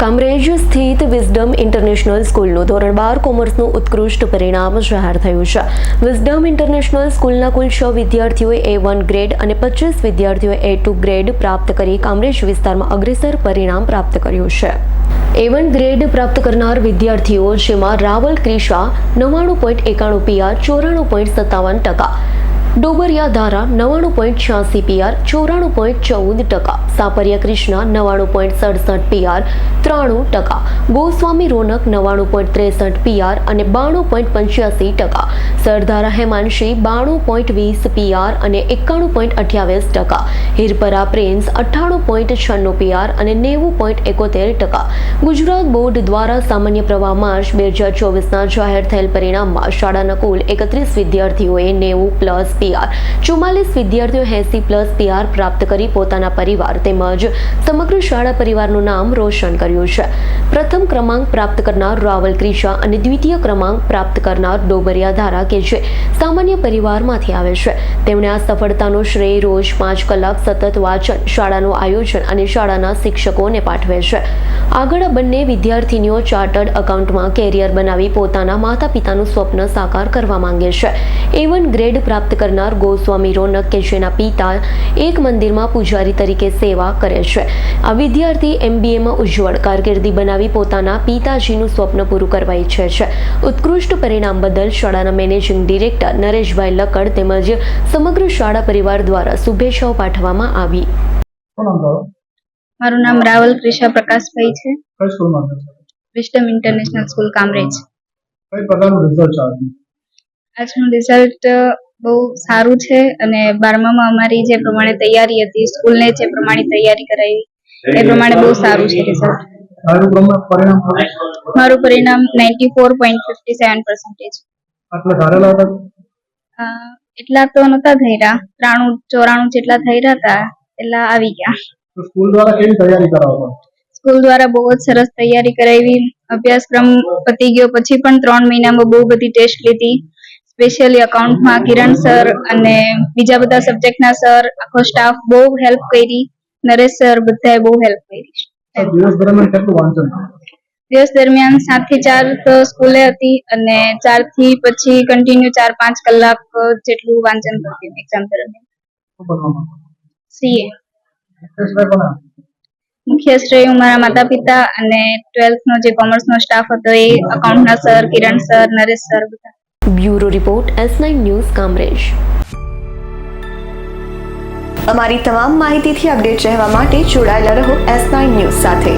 કામરેજ સ્થિત wisdom international સ્કૂલનું ધોરણ બાર કોમર્સનું ઉત્કૃષ્ટ પરિણામ જાહેર થયું છે. વિઝડમ ઇન્ટરનેશનલ સ્કૂલના કુલ છ વિદ્યાર્થીઓએ એ વન ગ્રેડ અને પચીસ વિદ્યાર્થીઓએ એ ટુ ગ્રેડ પ્રાપ્ત કરી કામરેજ વિસ્તારમાં અગ્રેસર પરિણામ પ્રાપ્ત કર્યું છે. એ વન ગ્રેડ પ્રાપ્ત કરનાર વિદ્યાર્થીઓ જેમાં રાવલ ક્રિશા નવ્વાણું પોઈન્ટ એકાણું પીઆર ચોરાણું પોઈન્ટ સત્તાવન ટકા, ડોબરિયા ધારા નવ્વાણું પોઈન્ટ છ્યાસી પીઆર ચોરાણું પોઈન્ટ ચૌદ ટકા સાપરિયા કૃષ્ણ નવ્વાણું પોઈન્ટ સડસઠ પીઆર ત્રાણું ટકા. ગોસ્વામી રોનક નવ્વાણું પોઈન્ટ ત્રેસઠ પીઆર અને બાણું પોઈન્ટ પંચ્યાસી ટકા. સરદારા હેમાનશી બાણું પોઈન્ટ વીસ પીઆર અને એકાણું પોઈન્ટ અઠ્યાવીસ ટકા. હિરપરા પ્રિન્સ અઠ્ઠાણું પોઈન્ટ છન્નું પીઆર અને નેવું પોઈન્ટ એકોતેર ટકા. ગુજરાત બોર્ડ દ્વારા સામાન્ય પ્રવાહ માર્ચ બે હજાર ચોવીસના જાહેર થયેલ પરિણામમાં શાળાના કુલ એકત્રીસ વિદ્યાર્થીઓએ નેવું પ્લસ પીઆર ચુમ્માલીસ વિદ્યાર્થીઓ એસી પ્લસ પીઆર પ્રાપ્ત કરી પોતાના પરિવાર તેમજ સમગ્ર શાળા પરિવારનું નામ રોશન કર્યું છે. પ્રથમ ક્રમાંક પ્રાપ્ત કરનાર રાવલ ક્રિશા અને દ્વિતીય ક્રમાંક પ્રાપ્ત કરનાર ડોબરિયા ધારા કે જે સામાન્ય પરિવારમાંથી આવે છે. તેમણે આ સફળતાનો શ્રેય રોજ પાંચ કલાક સતત વાંચન, શાળાનું આયોજન અને શાળાના શિક્ષકોને પાઠવે છે. આગળ બંને વિદ્યાર્થીનીઓ ચાર્ટર્ડ અકાઉન્ટમાં કેરિયર બનાવી પોતાના માતા પિતાનું સ્વપ્ન સાકાર કરવા માંગે છે. એવન ગ્રેડ પ્રાપ્ત કરનાર ગોસ્વામી રોનક કે જેના પિતા એક મંદિરમાં પૂજારી તરીકે સેવા કરે છે. આ વિદ્યાર્થી એમબીએમાં ઉજ્જવળ કારકિર્દી બનાવી પોતાના પિતાજીનું સ્વપ્ન પૂરું કરવા ઈચ્છે છે. ઉત્કૃષ્ટ પરિણામ બદલ શાળાના મેનેજિંગ ડિરેક્ટર નરેશભાઈ લકડ તેમજ સમગ્ર શાળા પરિવાર દ્વારા શુભેચ્છાઓ પાઠવવામાં આવી. મારું નામ રાવલ ક્રિશા પ્રકાશભાઈ છે. Wisdom international school Kamrej. આજનું રિઝલ્ટ બહુ સારું છે અને બારમામાં અમારી જે પ્રમાણે તૈયારી હતી સ્કૂલને જે પ્રમાણે તૈયારી કરાવી એ પ્રમાણે બહુ સારું છે રિઝલ્ટ? મારું પરિણામ ninety four point fifty seven percentage એટલા તો નહોતા થઈ રહ્યા ત્રાણું ચોરાણું જેટલા થઈ રહ્યા હતા એટલા આવી ગયા. સ્કૂલ દ્વારા કેવી તૈયારી કરાવો સ્કૂલ દ્વારા બહુ જ સરસ તૈયારી કરાવી અભ્યાસક્રમ પતી ગયો પછી પણ ત્રણ મહિનામાં બહુ બધી ટેસ્ટ લીધી. સ્પેશિયલી અકાઉન્ટમાં કિરણ સર અને બીજા બધા સબ્જેક્ટના સર આખો સ્ટાફ બહુ હેલ્પ કરી. નરેશ સર બધાએ બહુ હેલ્પ કરી. દિવસ દરમિયાન કેટલું વાંચન? દિવસ દરમિયાન સાતથી ચાર તો સ્કૂલે હતી અને ચારથી પછી કન્ટિન્યુ ચાર પાંચ કલાક જેટલું વાંચન કરતી એક્ઝામ દરમિયાન. સીએ મુખ્ય શ્રેય હું મારા માતા પિતા અને ટ્વેલ્થ નો જે કોમર્સ નો સ્ટાફ હતો એ અકાઉન્ટ ના sir Kiran sir Naresh sir બધા. Bureau report S nine news Kamrej. અમારી તમામ માહિતીથી અપડેટ રહેવા માટે જોડાયેલા રહો એસ નાઇન ન્યૂઝ સાથે.